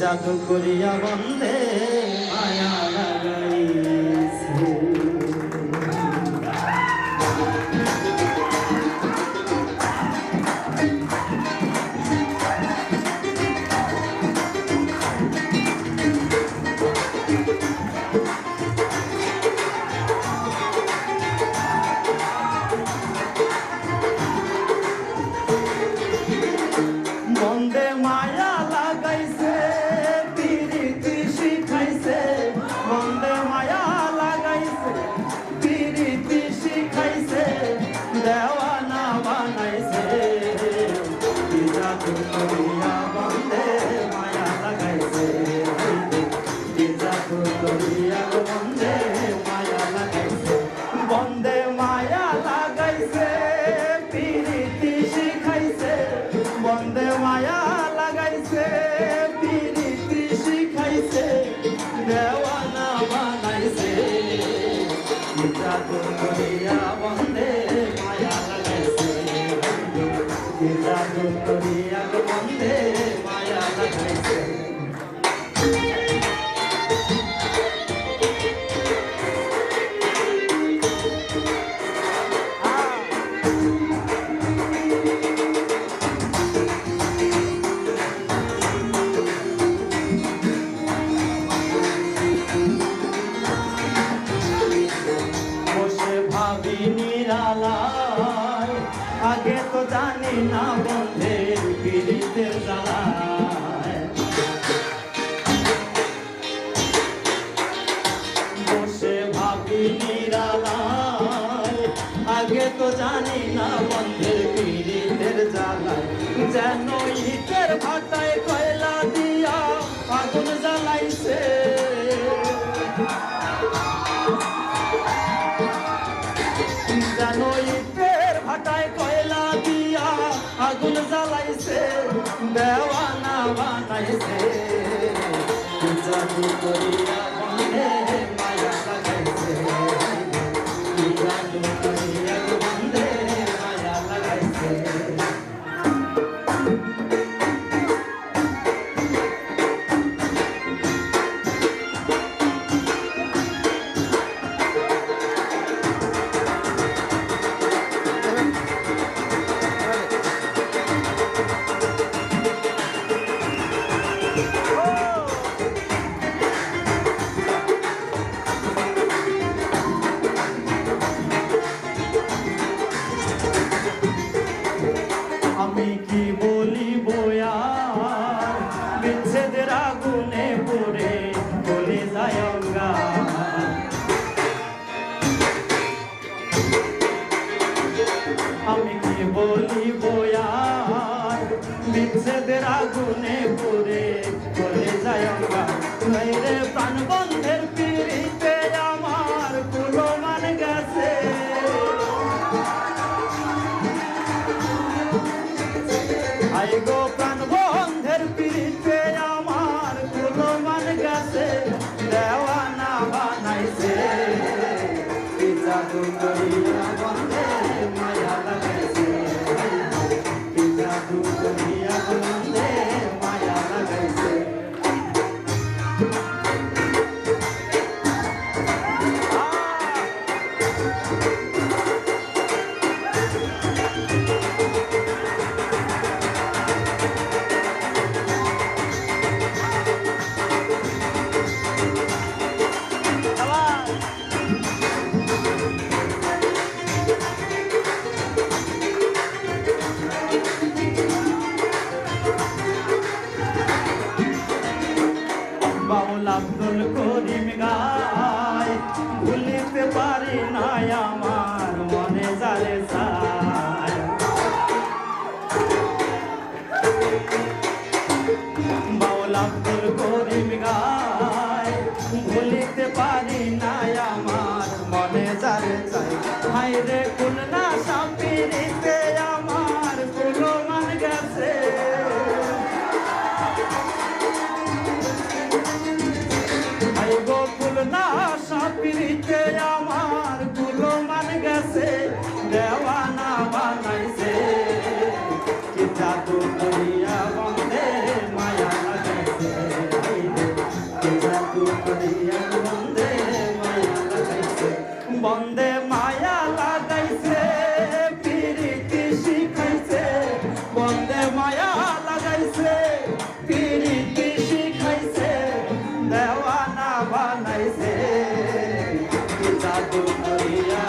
জাদু করিয়া বন্ধে মায়া লাগাই মায়া লাগাইছে আগে তো জানি না বন্ধের পিড়িতের জ্বালায় বসে ভাবি নিরালায়। আগে তো জানি না বন্ধের পিড়িতের জ্বালায়। যেন ইতের ভাটায় কয়লা দিয়া আগুন জ্বালাইছে। আগুন জ্বালাইছে দেওয়ানা বানাইছে রে প্রাণ বন্ধের পিড়িতে আমার কুলো মান গেছে। আই গো প্রাণ বন্ধের পারি না আমার মনে যারে চাই হাই রে কোন ছন্দে মায়া লাগাইছে পিরিতি শিখাইছে। বন্দে মায়া লাগাইছে পিরিতি শিখাইছে দেওয়ানা বানাইছে। জাদু করিয়া